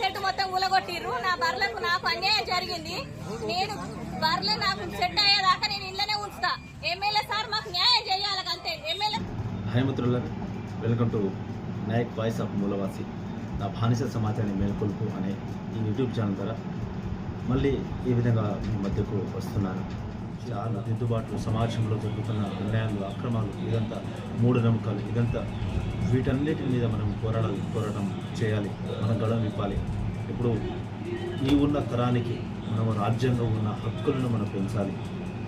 Set మొత్తం ఊలగొట్టిర్రు. నా బర్లకు నాకు అన్యాయం జరిగింది. నేను బర్రెలు నాకు సెట్ అయ్యేదాకా నేను ఇళ్ళనే ఉంచుతా. ఎమ్మెల్యే సార్ మాకు న్యాయం చేయాలి అంతే. ఎమ్మెల్యే హాయ్ మిత్రులారా welcome to Nayak voice of Moolavasi. నా బానిస సమాచారాన్ని మేల్కొల్పు అనే ఈ యూట్యూబ్ ఛానల్ ద్వారా మళ్ళీ ఈ విధంగా మీ మధ్యకు వస్తున్నాను. చాలా దిద్దుబాట్లు సమాజంలో జరుగుతున్న అన్యాయాలు అక్రమాలు ఇదంతా మూఢ నమ్మకాలు ఇదంతా వీటన్నిటి మీద మనం పోరాడాలి పోరాటం చేయాలి మనం గడం విప్పాలి. ఇప్పుడు ఈ ఉన్న తరానికి మనం రాజ్యాంగం ఉన్న హక్కులను మనం పెంచాలి.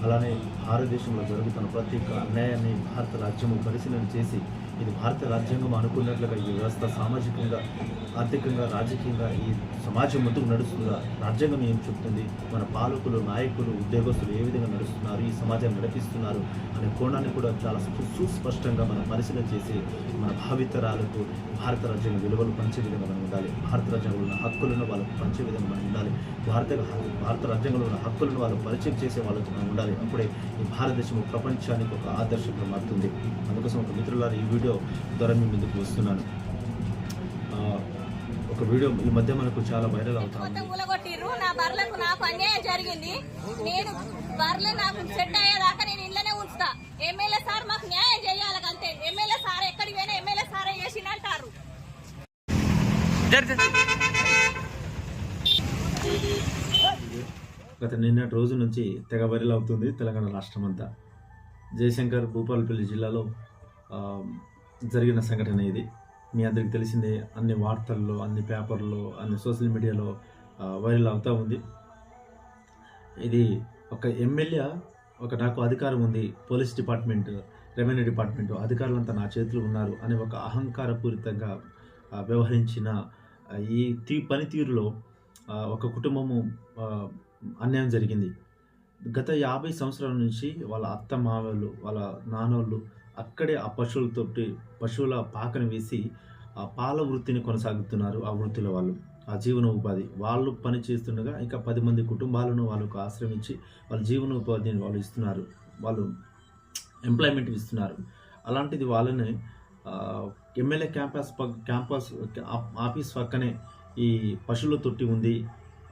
అలానే భారతదేశంలో జరుగుతున్న ప్రతి ఒక్క అన్యాయాన్ని భారత రాజ్యము పరిశీలన చేసి ఇది భారత రాజ్యాంగం అనుకున్నట్లుగా ఈ వ్యవస్థ సామాజికంగా ఆర్థికంగా రాజకీయంగా ఈ సమాజం ముందుకు నడుస్తుందా? రాజ్యాంగం ఏం చెప్తుంది? మన పాలకులు నాయకులు ఉద్యోగస్తులు ఏ విధంగా నడుస్తున్నారు? ఈ సమాజాన్ని నడిపిస్తున్నారు అనే కోణాన్ని కూడా చాలా సుస్పష్టంగా మనం పరిశీలన చేసి మన భావితరాలకు భారత రాజ్యాంగ విలువలు పంచే విధంగా మనం ఉండాలి. భారత రాజ్యాంగంలో ఉన్న హక్కులను వాళ్ళకు పంచే విధంగా మనం ఉండాలి. భారత భారత రాజ్యాంగంలో ఉన్న హక్కులను వాళ్ళు పరిచయం చేసే వాళ్ళకు మనం ఉండాలి. అప్పుడే ఈ భారతదేశం ప్రపంచానికి ఒక ఆదర్శంగా మారుతుంది అందుకోసం ఒక మిత్రులారు ఈ వీడియో ద్వారా మీ ముందుకు వస్తున్నాను. ఒక వీడియో ఈ మధ్య మనకు చాలా వైరల్ అవుతా ఉంది. మొత్తం ఊలగొట్టిర్రు నా బర్లకు నాకు అన్యాయం జరిగింది. నేను నాకు సెట్ అయ్యేదాకా నేను ఇళ్ళనే ఉంచుతా. ఎమ్మెల్యే సార్ మాకు న్యాయం చేయాలి అంతే. ఎమ్మెల్యే సార్ ఎక్కడికి పోయినా ఎమ్మెల్యే సారే చేసిందంటారు. గత నిన్నటి రోజు నుంచి తెగ వైరల్ అవుతుంది తెలంగాణ రాష్ట్రం అంతా జయశంకర్ భూపాలపల్లి జిల్లాలో జరిగిన సంఘటన ఇది. మీ అందరికి తెలిసిందే అన్ని వార్తల్లో అన్ని పేపర్లో అన్ని సోషల్ మీడియాలో వైరల్ అవుతూ ఉంది. ఇది ఒక ఎమ్మెల్యే ఒక నాకు అధికారం ఉంది పోలీస్ డిపార్ట్మెంట్ రెవెన్యూ డిపార్ట్మెంట్ అధికారులంతా నా చేతులు ఉన్నారు అని ఒక అహంకారపూరితంగా వ్యవహరించిన ఈ తీ పనితీరులో ఒక కుటుంబము అన్యాయం జరిగింది. గత యాభై సంవత్సరాల నుంచి వాళ్ళ అత్త మావలు వాళ్ళ నాన్నోళ్ళు అక్కడే ఆ పశువులతోటి పశువుల పాకను వేసి ఆ పాల వృత్తిని కొనసాగుతున్నారు ఆ వృత్తిలో వాళ్ళు ఆ జీవన ఉపాధి వాళ్ళు పని చేస్తుండగా ఇంకా పది మంది కుటుంబాలను వాళ్ళకు ఆశ్రమించి వాళ్ళ జీవన ఉపాధిని వాళ్ళు ఇస్తున్నారు. వాళ్ళు ఎంప్లాయ్మెంట్ ఇస్తున్నారు. అలాంటిది వాళ్ళని ఎమ్మెల్యే క్యాంపస్ ప క్యాంపస్ ఆ- ఆఫీస్ పక్కనే ఈ పశువుల తొట్టి ఉంది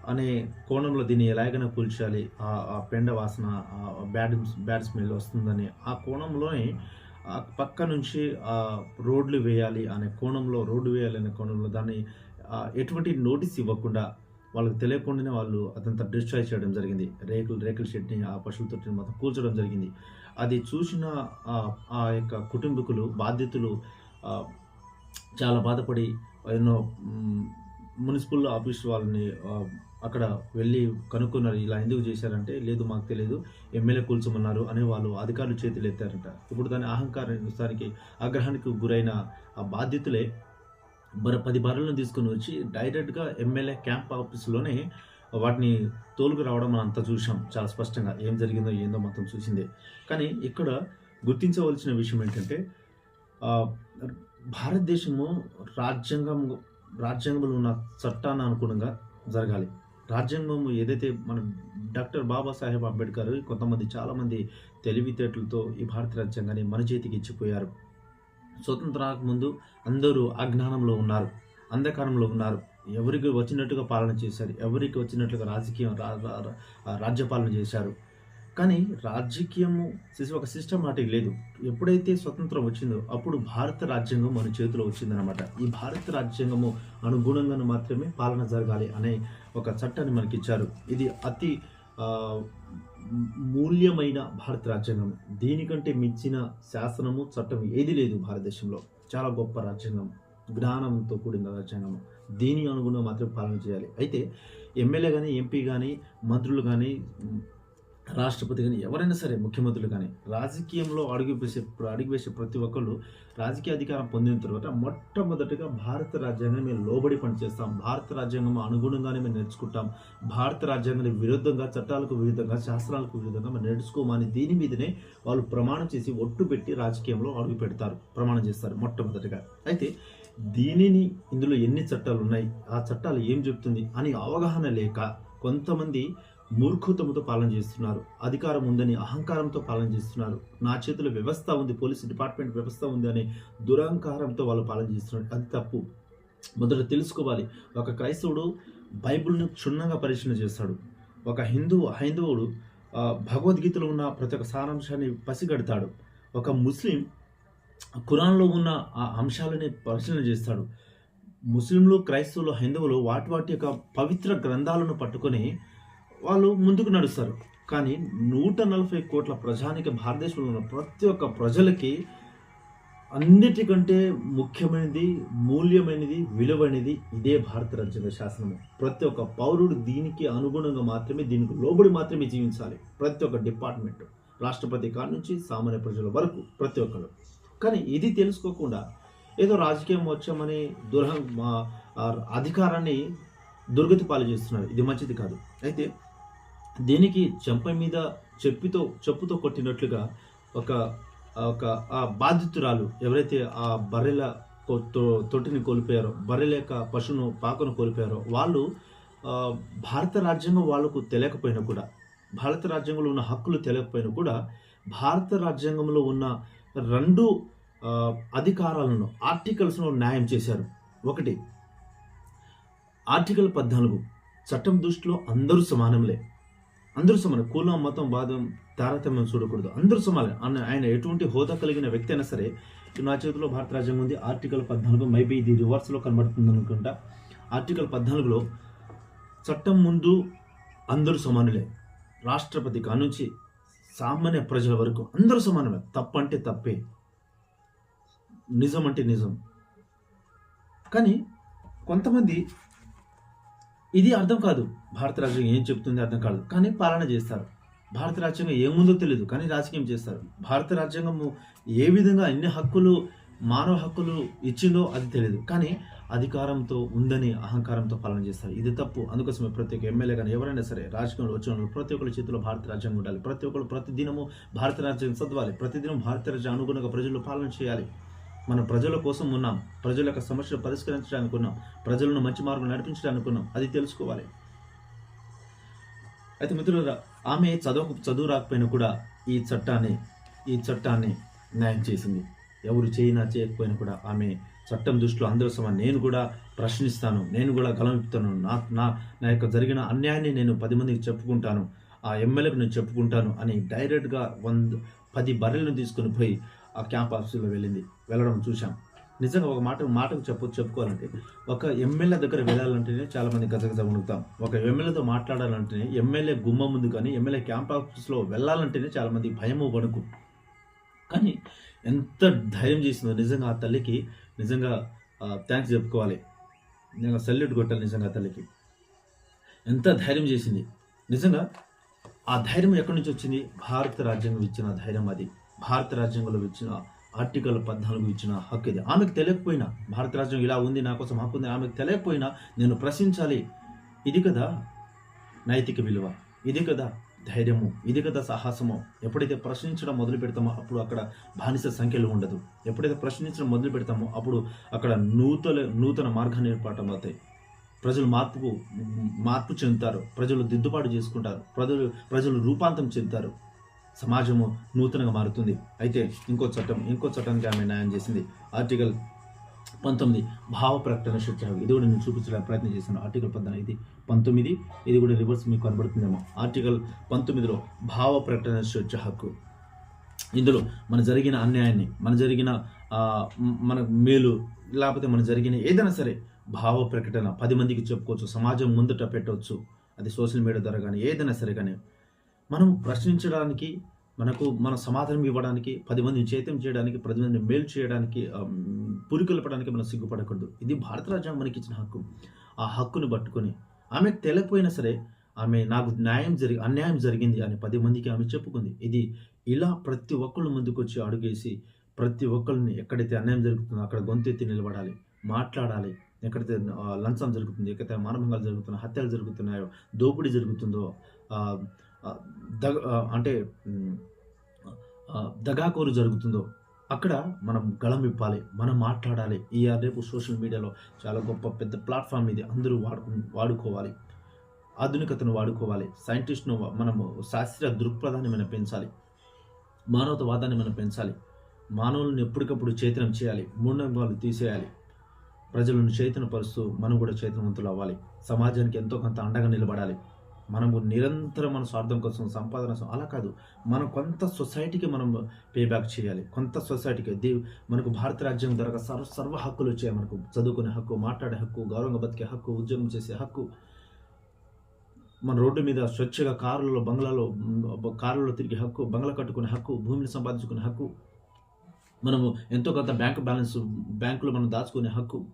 అనే కోణంలో దీన్ని ఎలాగైనా కూల్చాలి. ఆ పెండ వాసన బ్యాడ్ బ్యాడ్ స్మెల్ వస్తుందని ఆ కోణంలోనే పక్క నుంచి రోడ్లు వేయాలి అనే కోణంలో రోడ్డు వేయాలి అనే కోణంలో దాన్ని ఎటువంటి నోటీస్ ఇవ్వకుండా వాళ్ళకి తెలియకుండానే వాళ్ళు అదంతా డిస్ట్రాయ్ చేయడం జరిగింది. రేకులు రేకుల షెడ్ని ఆ పశువుల తొట్టిని మొత్తం కూల్చడం జరిగింది. అది చూసిన ఆ యొక్క కుటుంబీకులు బాధ్యతలు చాలా బాధపడి ఎన్నో మున్సిపల్ ఆఫీస్ వాళ్ళని అక్కడ వెళ్ళి కనుక్కున్నారు ఇలా ఎందుకు చేశారంటే లేదు మాకు తెలియదు ఎమ్మెల్యే కూల్చమన్నారు అనే వాళ్ళు అధికారులు చేతులు ఎత్తారంట. ఇప్పుడు దాని అహంకారానికి ఆగ్రహానికి గురైన ఆ బాధ్యతలే బర పది బర్రెలను తీసుకొని వచ్చి డైరెక్ట్గా ఎమ్మెల్యే క్యాంప్ ఆఫీసులోనే వాటిని తోలుకు రావడం మనం అంతా చూసాం చాలా స్పష్టంగా. ఏం జరిగిందో ఏందో మొత్తం చూసిందే. కానీ ఇక్కడ గుర్తించవలసిన విషయం ఏంటంటే భారతదేశము రాజ్యాంగం రాజ్యాంగంలో ఉన్న చట్టాన్ని అనుగుణంగా జరగాలి. రాజ్యాంగం ఏదైతే మన డాక్టర్ బాబాసాహెబ్ అంబేద్కర్ కొంతమంది చాలామంది తెలివితేటలతో ఈ భారత రాజ్యాంగాన్ని మన చేతికి ఇచ్చిపోయారు. స్వతంత్రానికి ముందు అందరూ అజ్ఞానంలో ఉన్నారు అంధకారంలో ఉన్నారు. ఎవరికి వచ్చినట్టుగా పాలన చేశారు ఎవరికి వచ్చినట్లుగా రాజకీయం రా- రాజ్యపాలన చేశారు. కానీ రాజకీయము సిస్- ఒక సిస్టమాటిక్ లేదు. ఎప్పుడైతే స్వతంత్రం వచ్చిందో అప్పుడు భారత రాజ్యాంగం మన చేతిలో వచ్చిందనమాట ఈ భారత రాజ్యాంగము అనుగుణంగా మాత్రమే పాలన జరగాలి అనే ఒక చట్టాన్ని మనకి ఇచ్చారు ఇది అతి మూల్యమైన భారత రాజ్యాంగం. దీనికంటే మించిన శాసనము చట్టం ఏది లేదు భారతదేశంలో. చాలా గొప్ప రాజ్యాంగం. జ్ఞానంతో కూడిన రాజ్యాంగం దీని అనుగుణంగా మాత్రం పాలన చేయాలి. అయితే ఎమ్మెల్యే కానీ ఎంపీ కానీ మంత్రులు కానీ రాష్ట్రపతి కానీ ఎవరైనా సరే ముఖ్యమంత్రులు కానీ రాజకీయంలో అడుగు వేసే అడుగు వేసే ప్రతి ఒక్కళ్ళు రాజకీయ అధికారం పొందిన తర్వాత మొట్టమొదటిగా భారత రాజ్యాంగాన్ని మేము లోబడి పనిచేస్తాం. భారత రాజ్యాంగం అనుగుణంగానే మేము నేర్చుకుంటాం. భారత రాజ్యాంగానికి విరుద్ధంగా చట్టాలకు విరుద్ధంగా శాస్త్రాలకు విరుద్ధంగా మేము నేర్చుకోమని దీని మీదనే వాళ్ళు ప్రమాణం చేసి ఒట్టు పెట్టి రాజకీయంలో అడుగు పెడతారు ప్రమాణం చేస్తారు మొట్టమొదటిగా. అయితే దీనిని ఇందులో ఎన్ని చట్టాలు ఉన్నాయి? ఆ చట్టాలు ఏం చెప్తుంది? అని అవగాహన లేక కొంతమంది మూర్ఖత్వంతో పాలన చేస్తున్నారు. అధికారం ఉందని అహంకారంతో పాలన చేస్తున్నారు. నా చేతిలో వ్యవస్థ ఉంది పోలీస్ డిపార్ట్మెంట్ వ్యవస్థ ఉంది అనే దురహంకారంతో వాళ్ళు పాలన చేస్తున్నారు. అది తప్పు. మొదట తెలుసుకోవాలి. ఒక క్రైస్తవుడు బైబిల్ను క్షుణ్ణంగా పరిశీలన చేస్తాడు. ఒక హిందువు హైందవుడు భగవద్గీతలో ఉన్న ప్రతి ఒక్క సారాంశాన్ని పసిగడతాడు. ఒక ముస్లిం ఖురాన్లో ఉన్న ఆ అంశాలని పరిశీలన చేస్తాడు. ముస్లింలు క్రైస్తవులు హైందవులు వాటి వాటి యొక్క పవిత్ర గ్రంథాలను పట్టుకొని వాళ్ళు ముందుకు నడుస్తారు. కానీ నూట నలభై కోట్ల ప్రజానికి భారతదేశంలో ఉన్న ప్రతి ఒక్క ప్రజలకి అన్నిటికంటే ముఖ్యమైనది మూల్యమైనది విలువైనది ఇదే భారత రాజ్యాంగ శాసనము. ప్రతి ఒక్క పౌరుడు దీనికి అనుగుణంగా మాత్రమే దీనికి లోబడి మాత్రమే జీవించాలి. ప్రతి ఒక్క డిపార్ట్మెంట్ రాష్ట్రపతి కాడి నుంచి సామాన్య ప్రజల వరకు ప్రతి ఒక్కరు కానీ ఇది తెలుసుకోకుండా ఏదో రాజకీయం వచ్చామని దురహ మా- అధికారాన్ని దుర్గతి పాలు చేస్తున్నారు. ఇది మంచిది కాదు. అయితే దీనికి చెంప మీద చెప్పితో చెప్పుతో కొట్టినట్లుగా ఒక ఒక ఆ బాధితురాలు ఎవరైతే ఆ బర్రెల తొట్టిని కోల్పోయారో బర్రెల యొక్క పశువును పాకను కోల్పోయారో వాళ్ళు భారత రాజ్యాంగం వాళ్ళకు తెలియకపోయినా కూడా భారత రాజ్యాంగంలో ఉన్న హక్కులు తెలియకపోయినా కూడా భారత రాజ్యాంగంలో ఉన్న రెండు అధికారాలను ఆర్టికల్స్ను న్యాయం చేశారు. ఒకటి ఆర్టికల్ పద్నాలుగు చట్టం దృష్టిలో అందరూ సమానంలే అందరూ సమానం. కులం మతం బాధం తారతమ్యం చూడకూడదు. అందరూ సమానం. అన్న ఆయన ఎటువంటి హోదా కలిగిన వ్యక్తి అయినా సరే నా చేతిలో భారత రాజ్యాంగం ఉంది. ఆర్టికల్ పద్నాలుగు మైబీ ఇది రివర్స్లో కనబడుతుంది అనుకుంటా. ఆర్టికల్ పద్నాలుగులో చట్టం ముందు అందరూ సమానులే. రాష్ట్రపతి కానుంచి సామాన్య ప్రజల వరకు అందరూ సమానమే. తప్పంటే తప్పే. నిజం అంటే నిజం. కానీ కొంతమంది ఇది అర్థం కాదు. భారత రాజ్యాంగం ఏం చెప్తుంది అర్థం కాదు. కానీ పాలన చేస్తారు. భారత రాజ్యాంగం ఏముందో తెలియదు కానీ రాజకీయం చేస్తారు. భారత రాజ్యాంగము ఏ విధంగా ఎన్ని హక్కులు మానవ హక్కులు ఇచ్చిందో అది తెలియదు కానీ అధికారంతో ఉందని అహంకారంతో పాలన చేస్తారు. ఇది తప్పు. అందుకోసమే ప్రతి ఒక్క ఎమ్మెల్యే కానీ ఎవరైనా సరే రాజకీయంలో వచ్చిన ప్రతి ఒక్కరి చేతిలో భారత రాజ్యాంగం ఉండాలి. ప్రతి ఒక్కరు ప్రతి దినము భారత రాజ్యాంగం చదవాలి. ప్రతిదినం భారత రాజ్యాంగం అనుగుణంగా ప్రజలు పాలన చేయాలి. మన ప్రజల కోసం ఉన్నాం. ప్రజల యొక్క సమస్యలు పరిష్కరించడానికి ఉన్నాం. ప్రజలను మంచి మార్గం నడిపించడానికి ఉన్నాం. అది తెలుసుకోవాలి. అయితే మిత్రులు ఆమె చదువు చదువు రాకపోయినా కూడా ఈ చట్టాన్ని ఈ చట్టాన్ని న్యాయం చేసింది. ఎవరు చేయినా చేయకపోయినా కూడా ఆమె చట్టం దృష్టిలో అందరూ సమయం నేను కూడా ప్రశ్నిస్తాను. నేను కూడా గలమిపుతాను నా నా నా యొక్క జరిగిన అన్యాయాన్ని నేను పది మందికి చెప్పుకుంటాను. ఆ ఎమ్మెల్యేకు నేను చెప్పుకుంటాను అని డైరెక్ట్గా వంద పది బర్రెలను తీసుకొని పోయి ఆ క్యాంప్ ఆఫీసులో వెళ్ళింది. వెళ్ళడం చూశాం. నిజంగా ఒక మాట మాటకు చెప్పు చెప్పుకోవాలంటే ఒక ఎమ్మెల్యే దగ్గర వెళ్ళాలంటేనే చాలామంది గజగజ వణుకుతాం. ఒక ఎమ్మెల్యేతో మాట్లాడాలంటేనే ఎమ్మెల్యే గుమ్మ ముందు కానీ ఎమ్మెల్యే క్యాంప్ ఆఫీస్లో వెళ్ళాలంటేనే చాలామంది భయము వణుకు. కానీ ఎంత ధైర్యం చేసిందో నిజంగా ఆ తల్లికి నిజంగా థ్యాంక్స్ చెప్పుకోవాలి. నిజంగా సల్యూట్ కొట్టాలి నిజంగా ఆ తల్లికి. ఎంత ధైర్యం చేసింది. నిజంగా ఆ ధైర్యం ఎక్కడి నుంచి వచ్చింది? భారత రాజ్యాంగం ఇచ్చిన ధైర్యం అది. భారత రాజ్యాంగంలో ఇచ్చిన ఆర్టికల్ పద్నాలుగు ఇచ్చిన హక్కు ఇది. ఆమెకు తెలియకపోయినా భారత రాజ్యాంగం ఇలా ఉంది నా కోసం హక్కు ఉంది ఆమెకు తెలియకపోయినా నేను ప్రశ్నించాలి. ఇది కదా నైతిక విలువ ఇది కదా ధైర్యము ఇది కదా సాహసము. ఎప్పుడైతే ప్రశ్నించడం మొదలు పెడతామో అప్పుడు అక్కడ బానిస సంఖ్యలు ఉండదు. ఎప్పుడైతే ప్రశ్నించడం మొదలు పెడతామో అప్పుడు అక్కడ నూతన నూతన మార్గాన్ని ఏర్పాటం అవుతాయి. ప్రజలు మార్పుకు మార్పు చెందుతారు. ప్రజలు దిద్దుబాటు చేసుకుంటారు. ప్రజలు ప్రజలు రూపాంతరం చెందుతారు. సమాజము నూతనంగా మారుతుంది. అయితే ఇంకో చట్టం ఇంకో చట్టానికి ఆమె న్యాయం చేసింది. ఆర్టికల్ పంతొమ్మిది భావ ప్రకటన శిక్షణ హక్కు ఇది కూడా నేను చూపించడానికి ప్రయత్నం చేశాను. ఆర్టికల్ పద్నాలుగు ఇది పంతొమ్మిది ఇది కూడా రివర్స్ మీకు కనబడుతుందేమో. ఆర్టికల్ పంతొమ్మిదిలో భావ ప్రకటన స్వేచ్ఛ హక్కు ఇందులో మన జరిగిన అన్యాయాన్ని మన జరిగిన మన మేలు లేకపోతే మన జరిగిన ఏదైనా సరే భావ ప్రకటన పది మందికి చెప్పుకోవచ్చు. సమాజం ముందట పెట్టవచ్చు. అది సోషల్ మీడియా ద్వారా కానీ ఏదైనా సరే కానీ మనం ప్రశ్నించడానికి మనకు మన సమాధానం ఇవ్వడానికి పది మందిని చైతన్యం చేయడానికి పది మందిని మేలు చేయడానికి పురికొల్పడానికి మనం సిగ్గుపడకూడదు. ఇది భారత రాజ్యాంగం మనకి ఇచ్చిన హక్కు. ఆ హక్కును పట్టుకొని ఆమె తెలియకపోయినా సరే ఆమె నాకు న్యాయం జరిగి అన్యాయం జరిగింది అని పది మందికి ఆమె చెప్పుకుంది. ఇది ఇలా ప్రతి ఒక్కళ్ళు ముందుకు వచ్చి అడుగేసి ప్రతి ఒక్కరిని ఎక్కడైతే అన్యాయం జరుగుతుందో అక్కడ గొంతెత్తి నిలబడాలి మాట్లాడాలి. ఎక్కడైతే లంచం జరుగుతుంది ఎక్కడైతే మానభంగాలు జరుగుతున్నాయో హత్యలు జరుగుతున్నాయో దోపిడీ జరుగుతుందో దగ అంటే దగాకోరు జరుగుతుందో అక్కడ మనం గళం విప్పాలి మనం మాట్లాడాలి. ఈ రేపు సోషల్ మీడియాలో చాలా గొప్ప పెద్ద ప్లాట్ఫామ్ ఇది. అందరూ వాడుకు వాడుకోవాలి. ఆధునికతను వాడుకోవాలి. సైంటిస్ట్ను మనము శాస్త్రీయ దృక్పథాన్ని మనం పెంచాలి. మానవతవాదాన్ని మనం పెంచాలి. మానవులను ఎప్పటికప్పుడు చైతన్యం చేయాలి. మూఢనమ్మకాలు తీసేయాలి. ప్రజలను చైతన్యపరుస్తూ మనం కూడా చైతన్యవంతులు అవ్వాలి. సమాజానికి ఎంతో కొంత అండగా నిలబడాలి. మనము నిరంతరం మన స్వార్థం కోసం సంపాదన కోసం అలా కాదు. మనం కొంత సొసైటీకి మనం పే బ్యాక్ చేయాలి. కొంత సొసైటీకి దేవ్ మనకు భారత రాజ్యం ద్వారా సర్వ సర్వ హక్కులు వచ్చాయి మనకు. చదువుకునే హక్కు మాట్లాడే హక్కు గౌరవంగా బతికే హక్కు ఉద్యోగం చేసే హక్కు. మన రోడ్డు మీద స్వచ్ఛగా కారులలో బంగ్లాలో కారులలో తిరిగే హక్కు బంగ్లా కట్టుకునే హక్కు భూమిని సంపాదించుకునే హక్కు. మనము ఎంతో కొంత బ్యాంక్ బ్యాలెన్స్ బ్యాంకులో మనం దాచుకునే హక్కు.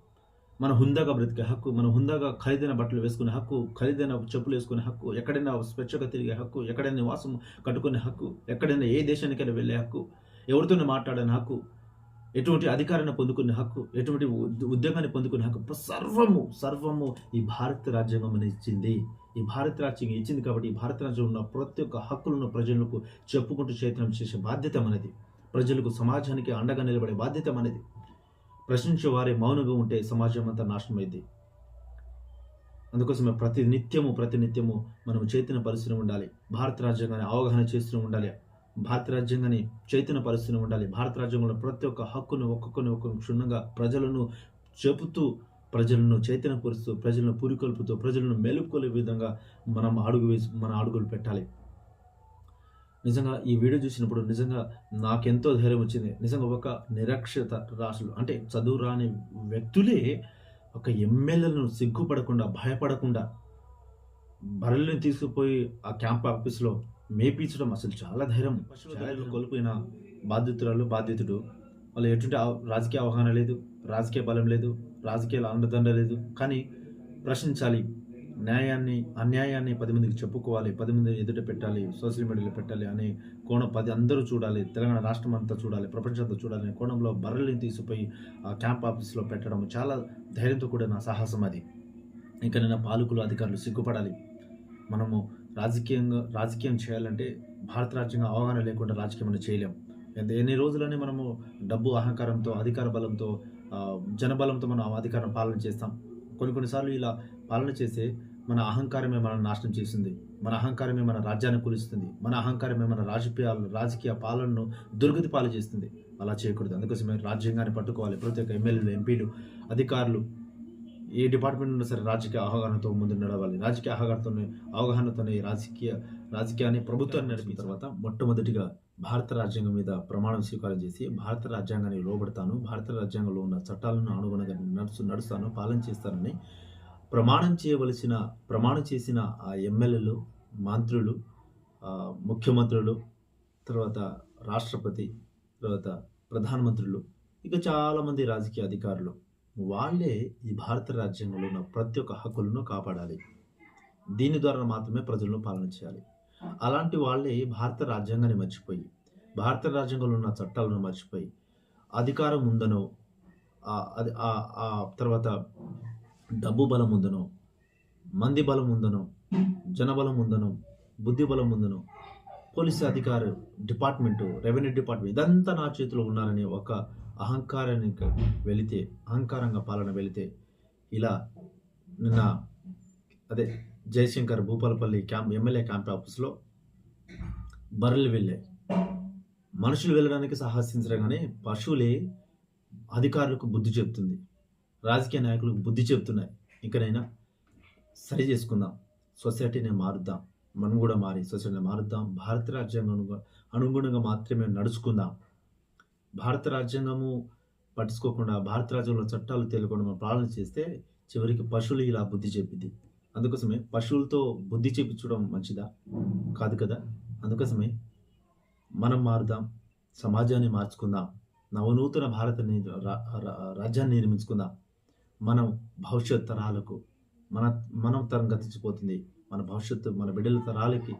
మన హుందాగా బ్రతికే హక్కు మనం హుందాగా ఖరీదైన బట్టలు వేసుకునే హక్కు ఖరీదైన చెప్పులు వేసుకునే హక్కు ఎక్కడైనా స్వచ్ఛగా తిరిగే హక్కు ఎక్కడైనా నివాసం కట్టుకునే హక్కు ఎక్కడైనా ఏ దేశానికైనా వెళ్ళే హక్కు ఎవరితోనే మాట్లాడని హక్కు ఎటువంటి అధికారాన్ని పొందుకునే హక్కు ఎటువంటి ఉద్యోగాన్ని పొందుకునే హక్కు సర్వము సర్వము ఈ భారత రాజ్యాంగం ఇచ్చింది. ఈ భారత రాజ్యాంగం ఇచ్చింది కాబట్టి ఈ భారత రాజ్యంలో ఉన్న ప్రతి ఒక్క హక్కులను ప్రజలకు చెప్పుకుంటూ చైతన్యం చేసే బాధ్యత మనది. ప్రజలకు సమాజానికి అండగా నిలబడే బాధ్యత మనది. ప్రశ్నించే వారే మౌనంగా ఉంటే సమాజం అంతా నాశనమైంది అందుకోసమే ప్రతి నిత్యము ప్రతి నిత్యము మనం చైతన్య పరిస్థితి ఉండాలి. భారత రాజ్యాంగాన్ని అవగాహన చేస్తూ ఉండాలి. భారత రాజ్యాంగాన్ని చైతన్య పరిస్థితి ఉండాలి. భారత రాజ్యాంగంలో ప్రతి ఒక్క హక్కును ఒక్కొక్కరిని ఒక్కొక్క క్షుణ్ణంగా ప్రజలను చెబుతూ ప్రజలను చైతన్యపరుస్తూ ప్రజలను పురికొల్పుతూ ప్రజలను మెలుపుకొలే విధంగా మనం అడుగు వేసి మన అడుగులు పెట్టాలి. నిజంగా ఈ వీడియో చూసినప్పుడు నిజంగా నాకెంతో ధైర్యం వచ్చింది. నిజంగా ఒక నిరక్షత రాసులు అంటే చదువు రాని వ్యక్తులే ఒక ఎమ్మెల్యేలను సిగ్గుపడకుండా భయపడకుండా బర్రెలను తీసుకుపోయి ఆ క్యాంప్ ఆఫీస్లో మేపించడం అసలు చాలా ధైర్యం. చాలా కోల్పోయిన బాధ్యతురాలు బాధ్యతుడు వాళ్ళు ఎటువంటి రాజకీయ అవగాహన లేదు రాజకీయ బలం లేదు రాజకీయ అండదండ లేదు. కానీ ప్రశ్నించాలి న్యాయాన్ని అన్యాయాన్ని పది మందికి చెప్పుకోవాలి పది మంది ఎదుట పెట్టాలి సోషల్ మీడియాలో పెట్టాలి అనే కోణం పది అందరూ చూడాలి తెలంగాణ రాష్ట్రం అంతా చూడాలి ప్రపంచం అంతా చూడాలి అనే కోణంలో బర్రెల్ని తీసిపోయి ఆ క్యాంప్ ఆఫీస్లో పెట్టడం చాలా ధైర్యంతో కూడిన సాహసం అది. ఇంకనైనా పాలకులు అధికారులు సిగ్గుపడాలి. మనము రాజకీయంగా రాజకీయం చేయాలంటే భారత రాజ్యాంగం అవగాహన లేకుండా రాజకీయం అనేది చేయలేం. ఎన్ని రోజులని మనము డబ్బు అహంకారంతో అధికార బలంతో జనబలంతో మనం ఆ అధికారం పాలన చేస్తాం. కొన్ని కొన్నిసార్లు ఇలా పాలన చేస్తే మన అహంకారమే మనల్ని నాశనం చేస్తుంది మన అహంకారమే మన రాజ్యాన్ని కూలుస్తుంది. మన అహంకారమే మన రాజకీయాలు రాజకీయ పాలనను దుర్గతి పాలు చేస్తుంది. అలా చేయకూడదు. అందుకోసమే రాజ్యాంగాన్ని పట్టుకోవాలి. ప్రతి ఒక్క ఎమ్మెల్యేలు ఎంపీలు అధికారులు ఏ డిపార్ట్మెంట్ ఉన్నా సరే రాజకీయ అవగాహనతో ముందు నడవాలి. రాజకీయ అవగాహనతోనే అవగాహనతోనే రాజకీయ రాజకీయాన్ని ప్రభుత్వాన్ని నడిపిన తర్వాత మొట్టమొదటిగా భారత రాజ్యాంగం మీద ప్రమాణం స్వీకారం చేసి భారత రాజ్యాంగాన్ని లోబడతాను. భారత రాజ్యాంగంలో ఉన్న చట్టాలను అనుగుణంగా నడుచు నడుస్తాను పాలన చేస్తానని ప్రమాణం చేయవలసిన ప్రమాణం చేసిన ఆ ఎమ్మెల్యేలు మంత్రులు ముఖ్యమంత్రులు తర్వాత రాష్ట్రపతి తర్వాత ప్రధానమంత్రులు ఇక చాలామంది రాజకీయ అధికారులు వాళ్ళే ఈ భారత రాజ్యాంగంలో ఉన్న ప్రతి ఒక్క హక్కులను కాపాడాలి. దీని ద్వారా మాత్రమే ప్రజలను పాలన చేయాలి. అలాంటి వాళ్ళే భారత రాజ్యాంగాన్ని మర్చిపోయి భారత రాజ్యాంగంలో ఉన్న చట్టాలను మర్చిపోయి అధికారం ఉందనో అది ఆ తర్వాత డబ్బు బలం ఉందనో మంది బలం ఉందనో జనబలం ఉందనో బుద్ధి బలం ఉందనో పోలీసు అధికారు డిపార్ట్మెంటు రెవెన్యూ డిపార్ట్మెంట్ ఇదంతా నా చేతిలో ఉన్నారని ఒక అహంకారానికి వెళితే అహంకారంగా పాలన వెళితే ఇలా నిన్న అదే Jayashankar Bhupalpally camp MLA camp ఆఫీస్లో బర్రెలు వెళ్ళాయి మనుషులు వెళ్ళడానికి సాహసించడం కానీ పశువులే అధికారులకు బుద్ధి చెప్తుంది. రాజకీయ నాయకులకు బుద్ధి చెప్తున్నాయి ఇకనైనా సరి చేసుకుందాం. సొసైటీని మారుద్దాం. మనం కూడా మారి సొసైటీని మారుద్దాం. భారత రాజ్యాంగం అనుగుణంగా మాత్రమే నడుచుకుందాం. భారత రాజ్యాంగము పట్టించుకోకుండా భారత రాజ్యంలో చట్టాలు తెలియకుండా మనం పాలన చేస్తే చివరికి పశువులు ఇలా బుద్ధి చెప్పింది అందుకోసమే పశువులతో బుద్ధి చెప్పించడం మంచిదా? కాదు కదా? అందుకోసమే మనం మారుదాం. సమాజాన్ని మార్చుకుందాం. నవనూతన భారత రాజ్యాన్ని నిర్మించుకుందాం. మనం భవిష్యత్ తరాలకు మన మనం తరం గతించిపోతుంది. మన భవిష్యత్తు మన బిడ్డల తరాలకి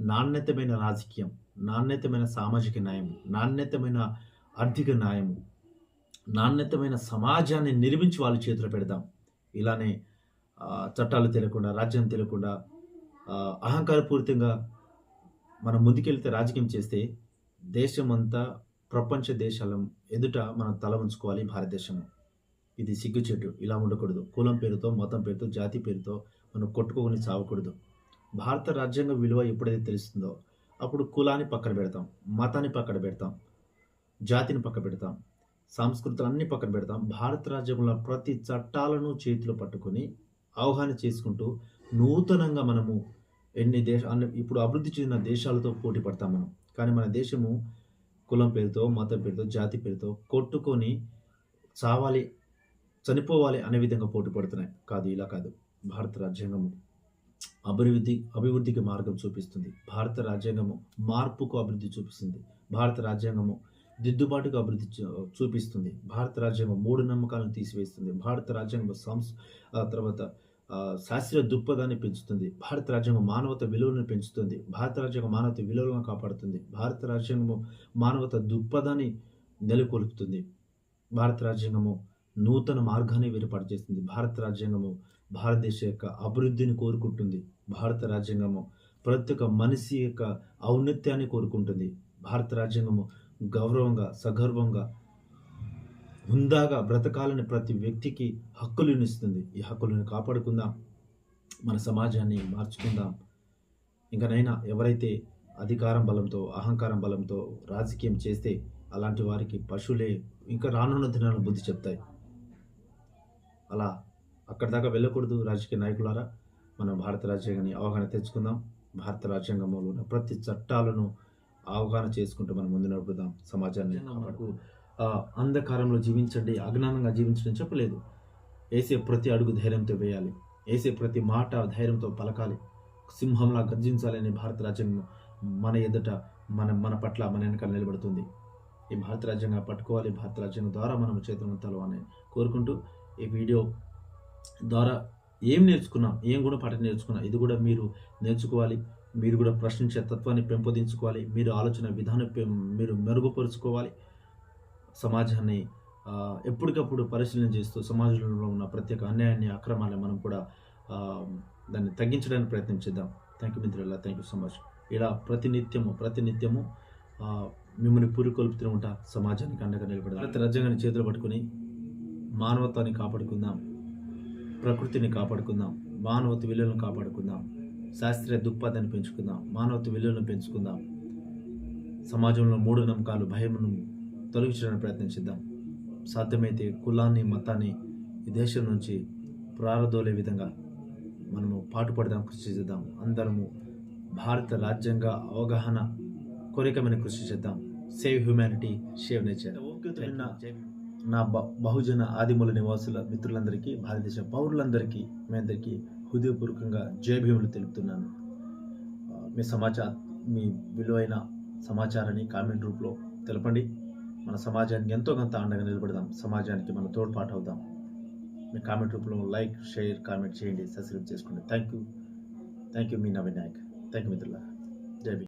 నాణ్యతమైన రాజకీయం నాణ్యతమైన సామాజిక న్యాయం నాణ్యతమైన ఆర్థిక న్యాయం నాణ్యతమైన సమాజాన్ని నిర్మించి వాళ్ళ చేతిలో పెడదాం. ఇలానే చట్టాలు తెలియకుండా రాజ్యం తెలియకుండా అహంకారపూరితంగా మనం ముందుకెళ్తే రాజకీయం చేస్తే దేశమంతా ప్రపంచ దేశాల ఎదుట మనం తల ఉంచుకోవాలి భారతదేశంలో. ఇది సిగ్గుచెట్టు ఇలా ఉండకూడదు. కులం పేరుతో మతం పేరుతో జాతి పేరుతో మనం కొట్టుకొని చావకూడదు భారత రాజ్యాంగ విలువ ఎప్పుడైతే తెలుస్తుందో అప్పుడు కులాన్ని పక్కన పెడతాం మతాన్ని పక్కన పెడతాం జాతిని పక్క పెడతాం సంస్కృతులన్నీ పక్కన పెడతాం. భారత రాజ్యంలో ప్రతి చట్టాలను చేతిలో పట్టుకొని అవగాహన చేసుకుంటూ నూతనంగా మనము ఎన్ని దేశ ఇప్పుడు అభివృద్ధి చెందిన దేశాలతో పోటీ పడతాం మనం. కానీ మన దేశము కులం పేరుతో మతం పేరుతో జాతి పేరుతో కొట్టుకొని చావాలి చనిపోవాలి అనే విధంగా పోటీ పడుతున్నాయి కాదు ఇలా కాదు. భారత రాజ్యాంగము అభివృద్ధి అభివృద్ధికి మార్గం చూపిస్తుంది. భారత రాజ్యాంగము మార్పుకు అభివృద్ధి చూపిస్తుంది. భారత రాజ్యాంగము దిద్దుబాటుకు అభివృద్ధి చూపిస్తుంది. భారత రాజ్యాంగం మూఢ నమ్మకాలను తీసివేస్తుంది. భారత రాజ్యాంగం సంస్ తర్వాత శాస్త్రీయ దృక్పథాన్ని పెంచుతుంది. భారత రాజ్యాంగం మానవత విలువలను పెంచుతుంది. భారత రాజ్యాంగం మానవత విలువలను కాపాడుతుంది. భారత రాజ్యాంగము మానవత దృక్పథాన్ని నెలకొల్పుతుంది. భారత రాజ్యాంగము నూతన మార్గాన్ని ఏర్పాటు చేస్తుంది భారత రాజ్యాంగము భారతదేశ యొక్క అభివృద్ధిని కోరుకుంటుంది. భారత రాజ్యాంగము ప్రతి ఒక్క మనిషి యొక్క ఔన్నత్యాన్ని కోరుకుంటుంది. భారత రాజ్యాంగము గౌరవంగా సగర్వంగా హుందాగా బ్రతకాలని ప్రతి వ్యక్తికి హక్కులను ఇస్తుంది. ఈ హక్కులను కాపాడుకుందాం. మన సమాజాన్ని మార్చుకుందాం. ఇంకనైనా ఎవరైతే అధికారం బలంతో అహంకారం బలంతో రాజకీయం చేస్తే అలాంటి వారికి పశువులే ఇంకా రానున్న దినాలను బుద్ధి చెప్తాయి. అలా అక్కడి దాకా వెళ్ళకూడదు రాజకీయ నాయకులారా. మనం భారత రాజ్యాంగాన్ని అవగాహన తెచ్చుకుందాం. భారత రాజ్యాంగంలో ఉన్న ప్రతి చట్టాలను అవగాహన చేసుకుంటూ మనం ముందు నడుపుదాం. సమాజాన్ని మనకు అంధకారంలో జీవించండి అజ్ఞానంగా జీవించడం చెప్పలేదు. వేసే ప్రతి అడుగు ధైర్యంతో వేయాలి. వేసే ప్రతి మాట ధైర్యంతో పలకాలి. సింహంలా గర్జించాలని భారత రాజ్యాంగం మన ఎదుట మన మన పట్ల మన వెనకాల నిలబడుతుంది. ఈ భారత రాజ్యాంగం పట్టుకోవాలి. భారత రాజ్యాంగం ద్వారా మనం చేతులంతాలు అని కోరుకుంటూ ఈ వీడియో ద్వారా ఏం నేర్చుకున్నాం ఏం కూడా పాఠం నేర్చుకున్నాం ఇది కూడా మీరు నేర్చుకోవాలి మీరు కూడా ప్రశ్నించే తత్వాన్ని పెంపొందించుకోవాలి మీరు ఆలోచన విధానం పెం- మీరు మెరుగుపరుచుకోవాలి. సమాజాన్ని ఎప్పటికప్పుడు పరిశీలన చేస్తూ సమాజంలో ఉన్న ప్రత్యేక అన్యాయాన్ని అక్రమాన్ని మనం కూడా దాన్ని తగ్గించడానికి ప్రయత్నం చేద్దాం. థ్యాంక్ యూ మిత్రుల థ్యాంక్ యూ సో మచ్ ఇలా ప్రతినిత్యము ప్రతినిత్యము మిమ్మల్ని పురికొల్పుతూ ఉంటా సమాజానికి అండగా నిలబడదాం భారత రాజ్యాంగాన్ని చేతులు పట్టుకుని మానవత్వాన్ని కాపాడుకుందాం. ప్రకృతిని కాపాడుకుందాం. మానవత విలువలను కాపాడుకుందాం. శాస్త్రీయ దృక్పథాన్ని పెంచుకుందాం. మానవత విలువలను పెంచుకుందాం. సమాజంలో మూఢ నమ్మకాలు భయమును తొలగించడానికి ప్రయత్నించిద్దాం సాధ్యమైతే కులాన్ని మతాన్ని ఈ దేశం నుంచి ప్రారదోలే విధంగా మనము పాటుపడదాం కృషి చేద్దాం. అందరము భారత రాజ్యాంగ అవగాహన కోరికమైన కృషి చేద్దాం. సేవ్ హ్యూమానిటీ సేవ్ నేచర్ నా బ- బహుజన ఆదిమూల నివాసుల మిత్రులందరికీ భారతదేశ పౌరులందరికీ మీ అందరికీ హృదయపూర్వకంగా జయభీములు తెలుపుతున్నాను. మీ సమాచార మీ విలువైన సమాచారాన్ని కామెంట్ రూపంలో తెలపండి. మన సమాజానికి ఎంతో కొంత అండగా నిలబడదాం. సమాజానికి మన తోడ్పాటు అవుదాం. మీ కామెంట్ రూపంలో లైక్ షేర్ కామెంట్ చేయండి. సబ్స్క్రైబ్ చేసుకోండి. థ్యాంక్ యూ థ్యాంక్ యూ మీ నవీన్ నాయక్. థ్యాంక్ యూ మిత్రులారా. జై భీమ్.